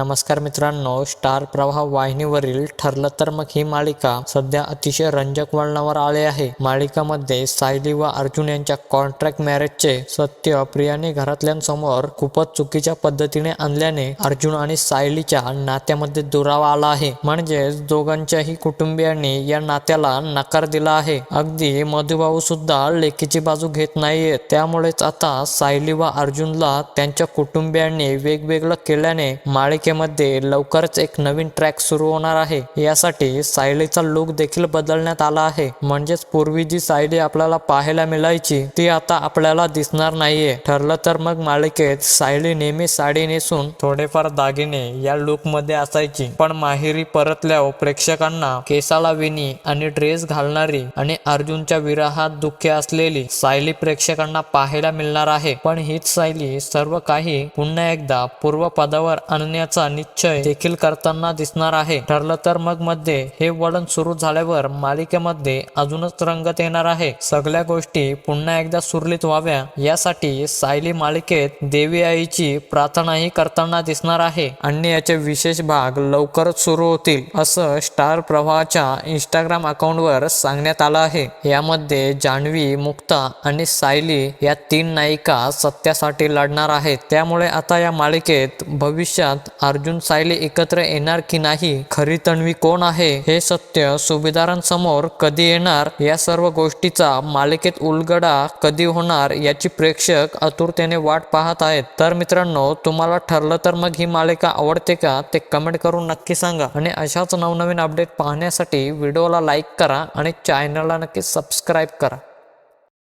नमस्कार मित्रांनो स्टार प्रवाह वाहिनीवरील ठरलं तर मग ही मालिका सध्या अतिशय रंजक वळणावर आले आहे. मालिकामध्ये सायली व अर्जुन यांच्या कॉन्ट्रॅक्ट मॅरेजचे सत्य प्रियाने घरातल्यांसमोर खूपच चुकीच्या पद्धतीने आणल्याने अर्जुन आणि सायलीच्या नात्यामध्ये दुरावा आला आहे. म्हणजेच दोघांच्याही कुटुंबियांनी या नात्याला नकार दिला आहे. अगदी मधुभाऊ सुद्धा लेकीची बाजू घेत नाहीयेत. त्यामुळेच आता सायली व अर्जुनला त्यांच्या कुटुंबियांनी वेगवेगळं केल्याने मालिकेमध्ये लवकरच एक नवीन ट्रॅक सुरू होणार आहे. यासाठी सायलीचा लुक देखील बदलण्यात आला आहे. म्हणजेच पूर्वी जी सायली आपल्याला पाहायला मिळायची ती आता आपल्याला दिसणार नाहीये. ठरलं तर मग मालिकेत सायली नेहमी साडी नेसून थोडेफार दागिने या लुकमध्ये असायची. पण माहेरी परतल्यावर प्रेक्षकांना केसाला विनी आणि ड्रेस घालणारी आणि अर्जुनच्या विराहात दुःखी असलेली सायली प्रेक्षकांना पाहायला मिळणार आहे. पण हीच सायली सर्व काही पुन्हा एकदा पूर्व पदावर आणण्याचा निश्चय देखील करताना दिसणार आहे. ठरलं तर मग मध्ये हे वळण सुरू झाल्यावर मालिकेमध्ये अजूनच रंगत येणार आहे. सगळ्या गोष्टी पुन्हा एकदा सुरळीत व्हाव्या. यासाठी सायली मालिकेत देवी आईची प्रार्थनाही करताना दिसणार आहे. आणि याचे विशेष भाग लवकरच सुरू होतील असं स्टार प्रवाहाच्या इंस्टाग्राम अकाउंटवर सांगण्यात आलं आहे. यामध्ये जान्हवी मुक्ता आणि सायली या तीन नायिका सत्यासाठी लढणार आहेत. त्यामुळे आता या मालिकेत भविष्यात अर्जुन सायली एकत्र येणार की नाही खरी तन्वी कोण आहे हे सत्य सुभेदारांसमोर कधी येणार या सर्व गोष्टीचा मालिकेत उलगडा कधी होणार याची प्रेक्षक आतुरतेने वाट पाहत आहेत. तर मित्रांनो तुम्हाला ठरलं तर मग ही मालिका आवडते का ते कमेंट करून नक्की सांगा. आणि अशाच नवनवीन अपडेट पाहण्यासाठी व्हिडिओला लाईक करा आणि चॅनलला नक्की सबस्क्राईब करा.